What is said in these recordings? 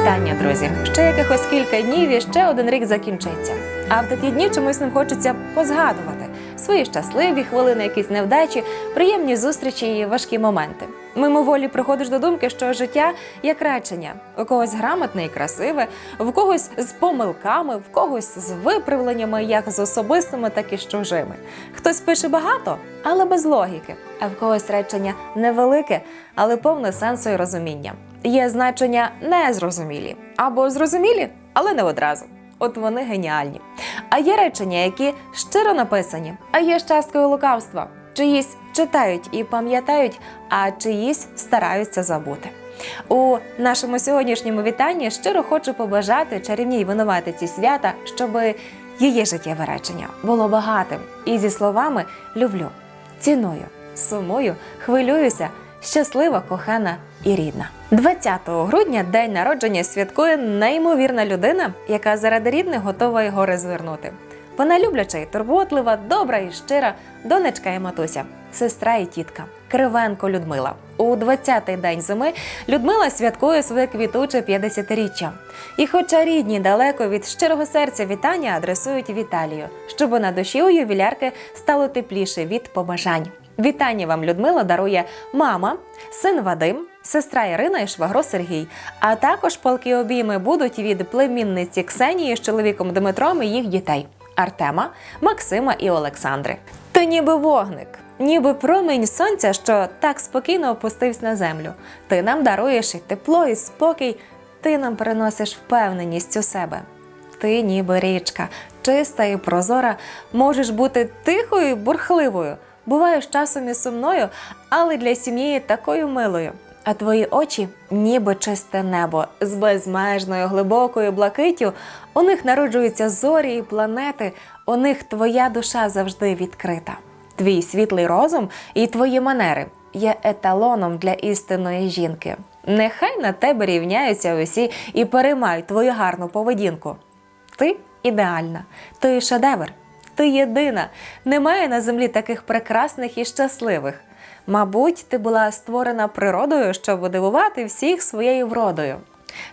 Вітання, друзі! Ще якихось кілька днів і ще один рік закінчиться. А в такі дні чомусь нам хочеться позгадувати свої щасливі хвилини, якісь невдачі, приємні зустрічі і важкі моменти. Мимоволі приходиш до думки, що життя як речення, у когось грамотне і красиве, в когось з помилками, в когось з виправленнями, як з особистими, так і з чужими. Хтось пише багато, але без логіки, а в когось речення невелике, але повне сенсу і розуміння. Є значення незрозумілі або зрозумілі, але не одразу. От вони геніальні. А є речення, які щиро написані, а є з часткою лукавства. Чиїсь читають і пам'ятають, а чиїсь стараються забути. У нашому сьогоднішньому вітанні щиро хочу побажати чарівній винуватиці свята, щоб її життєве речення було багатим і зі словами люблю, ціную, сумую, хвилююся, щаслива, кохана і рідна. 20 грудня день народження святкує неймовірна людина, яка заради рідних готова його розвернути. Вона любляча і турботлива, добра і щира, донечка і матуся, сестра і тітка. Кривенко Людмила. У 20-й день зими Людмила святкує своє квітуче 50-річчя. І хоча рідні далеко від щирого серця вітання адресують Віталію, щоб на душі у ювілярки стало тепліше від побажань. Вітання вам, Людмила, дарує мама, син Вадим, сестра Ірина і швагро Сергій. А також палки обійми будуть від племінниці Ксенії з чоловіком Дмитром і їх дітей Артема, Максима і Олександри. Ти ніби вогник, ніби промінь сонця, що так спокійно опустився на землю. Ти нам даруєш і тепло, і спокій. Ти нам приносиш впевненість у себе. Ти ніби річка, чиста і прозора, можеш бути тихою і бурхливою. Буваєш часом і сумною, але для сім'ї такою милою. А твої очі ніби чисте небо з безмежною глибокою блакиттю. У них народжуються зорі і планети. У них твоя душа завжди відкрита. Твій світлий розум і твої манери є еталоном для істинної жінки. Нехай на тебе рівняються усі і переймають твою гарну поведінку. Ти ідеальна, ти шедевр, ти єдина. Немає на землі таких прекрасних і щасливих. Мабуть, ти була створена природою, щоб дивувати всіх своєю вродою.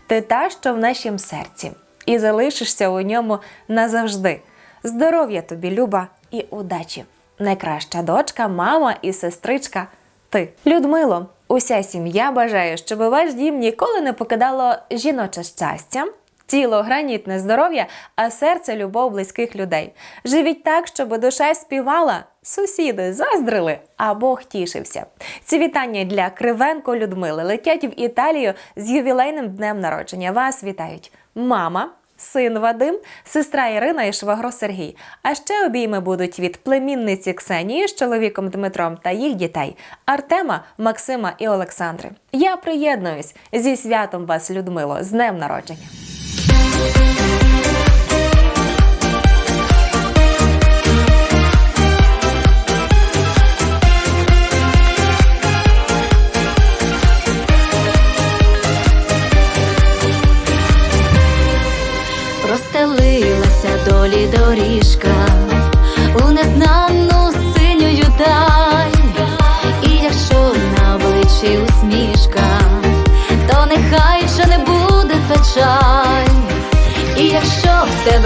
Ти та, що в нашім серці, і залишишся у ньому назавжди. Здоров'я тобі, Люба, і удачі! Найкраща дочка, мама і сестричка. Ти, Людмило, уся сім'я бажає, щоб ваш дім ніколи не покидало жіноче щастя, тіло гранітне здоров'я, а серце любов близьких людей. Живіть так, щоб душа співала, сусіди заздрили, а Бог тішився. Ці вітання для Кривенко Людмили летять в Італію з ювілейним днем народження. Вас вітають мама. Син Вадим, сестра Ірина і швагро Сергій. А ще обійми будуть від племінниці Ксенії з чоловіком Дмитром та їх дітей Артема, Максима і Олександри. Я приєднуюсь зі святом вас, Людмило, з днем народження. Thank you.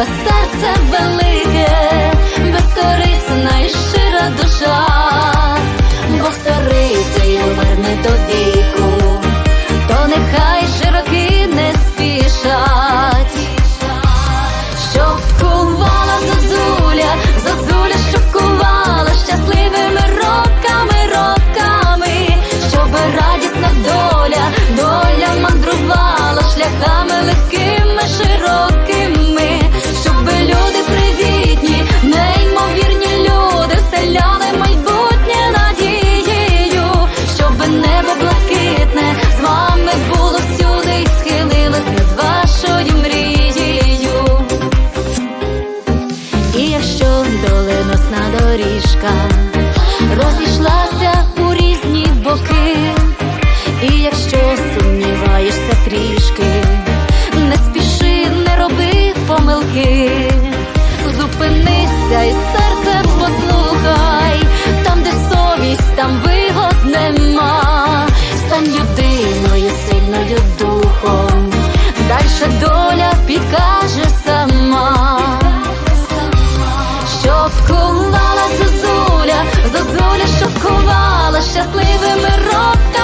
Тебе серце велике, трішки, не спіши, не роби помилки, зупинися і серцем послухай, там, де совість, там вигод нема, стань людиною, сильною духом, дальша доля підкаже сама, щоб ковала зозуля, зозуля, щоб ковала щасливими роками.